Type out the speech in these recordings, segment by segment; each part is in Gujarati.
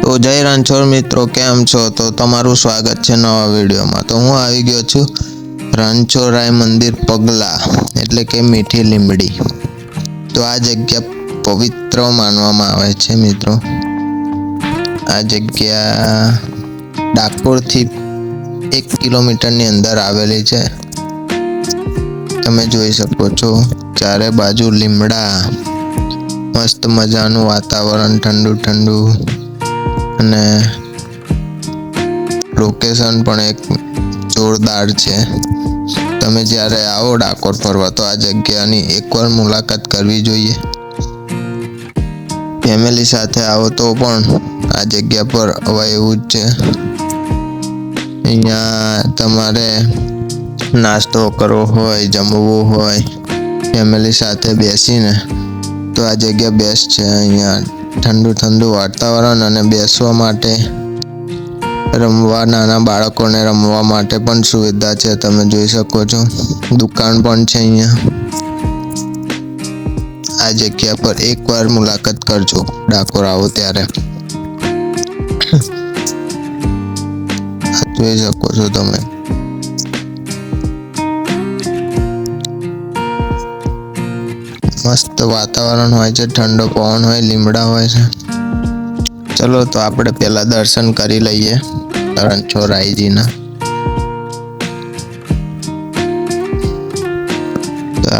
તો જય રણછોડ મિત્રો, કેમ છો? તો તમારું સ્વાગત છે નવા વિડીયોમાં. તો હું આવી ગયો છું રણછોડરાય મંદિર પગલા, એટલે કે મીઠી લીમડી તો આ જગ્યા પવિત્ર માનવામાં આવે છે મિત્રો. આ જગ્યા ડાકોરથી એક કિલોમીટરની અંદર આવેલી છે. તમે જોઈ શકો છો, ચારે બાજુ લીમડા, મસ્ત મજાનું વાતાવરણ ઠંડુ ઠંડુ અને લોકેશન પણ એક જોરદાર છે. તમે જ્યારે આવો ડાકોર ફરવા, તો આ જગ્યાની એકવાર મુલાકાત કરવી જોઈએ. ફેમિલી સાથે આવો તો પણ આ જગ્યા પર અવાય એવું જ છે. અહીંયા તમારે નાસ્તો કરવો હોય, જમવું હોય ફેમિલી સાથે બેસીને, તો આ જગ્યા બેસ્ટ છે અહીંયા. ઠંડુ ઠંડુ વાતાવરણ અને બેસવા માટે રમવા નાના બાળકોને રમવા માટે પણ સુવિધા છે તમે જોઈ શકો છો. દુકાન પણ છે અહીંયા. આ જગ્યા પર એકવાર મુલાકાત કરજો ડાકોર આવો ત્યારે. જોઈ શકો છો તમે. મસ્ત વાતાવરણ હોય છે, ઠંડો પવન હોય, લીમડા હોય છે. ચલો તો આપણે પહેલાં દર્શન કરી લઈએ રણછોડરાયજીના તો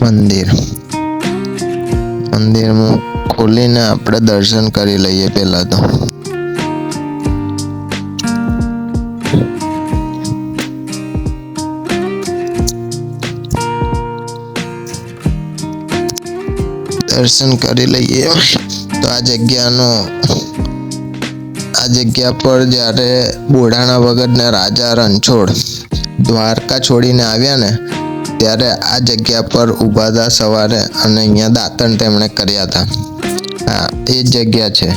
મંદિર મંદિરમાં ખોલીને આપણે દર્શન કરી લઈએ પહેલા તો. દર્શન કરી લઈએ. તો આ જગ્યાનો, આ જગ્યા પર જ્યારે બોડાણા વગરના રાજા રણછોડ દ્વારકા છોડીને આવ્યા ને, ત્યારે આ જગ્યા પર ઊભા હતા સવારે અને અહીંયા દાંતણ તેમણે કર્યા હતા. હા, એ જ જગ્યા છે.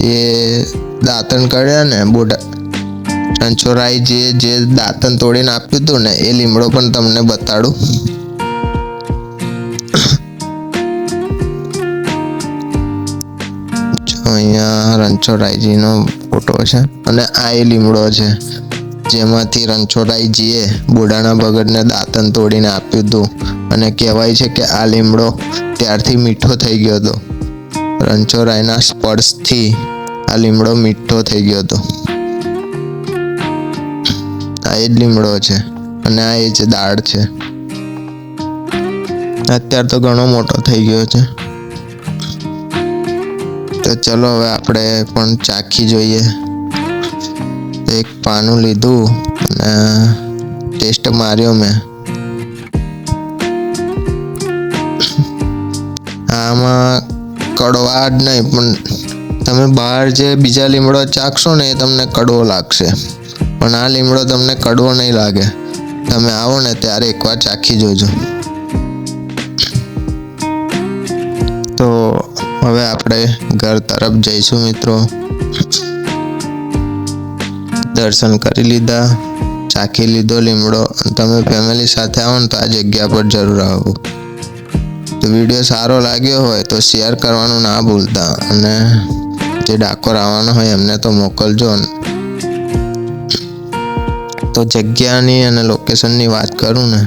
એ દાંતણ કર્યા ને બોડા રણછોડરાયજીએ જે દાંતણ તોડીને આપ્યું હતું ને, એ લીમડો પણ તમને બતાડું. અહીંયા રણછોડરાયજીનો ફોટો છે અને આ એ લીમડો છે. જેમાંથી રણછોડરાયજીએ બોડાના ભગતને દાંતન તોડીને આપ્યું હતું. અને કહેવાય છે કે આ લીમડો ત્યારથી મીઠો થઈ ગયો હતો. રણછોડરાયના સ્પર્શથી આ લીમડો મીઠો થઈ ગયો હતો. આ એ જ લીમડો છે અને આ એ જ દાળ છે. અત્યારે તો ઘણો મોટો થઈ ગયો છે. તો ચલો હવે આપણે પણ ચાખી જોઈએ. એક પાનું લીધું અને ટેસ્ટ માર્યો મેં. આમાં કડવાટ નહીં, પણ તમે બહાર જે બીજા લીમડો ચાખશો ને એ તમને કડવો લાગશે. પણ આ લીમડો તમને કડવો નહીં લાગે. તમે આવો ને ત્યારે એકવાર ચાખી જોજો. તો હવે આપણે ઘર તરફ જઈશું મિત્રો. દર્શન કરી લીધા, ચાખી લીધો લીમડો. તમે ફેમિલી સાથે આવો ને તો આ જગ્યા પર જરૂર આવો. તો વીડિયો સારો લાગ્યો હોય તો શેર કરવાનું ના ભૂલતા. અને જે ડાકોર આવવાનો હોય એમને તો મોકલજો. ને તો જગ્યાની અને લોકેશનની વાત કરું ને,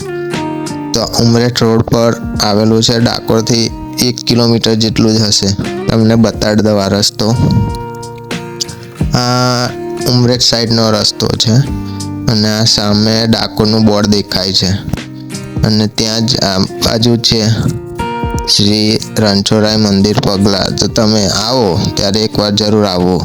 તો ઉમરેઠ રોડ પર આવેલું છે ડાકોરથી એક કિલોમીટર જેટલું જ હશે. તમને બતાડ દેવા રસ્તો. આ ઉમરેઠ સાઈડનો રસ્તો છે. અને આ સામે ડાકોરનું બોર્ડ દેખાય છે. અને ત્યાં જ આ બાજુ છે શ્રી રણછોડરાય મંદિર પગલાં. તો તમે આવો, ત્યારે એકવાર જરૂર આવો.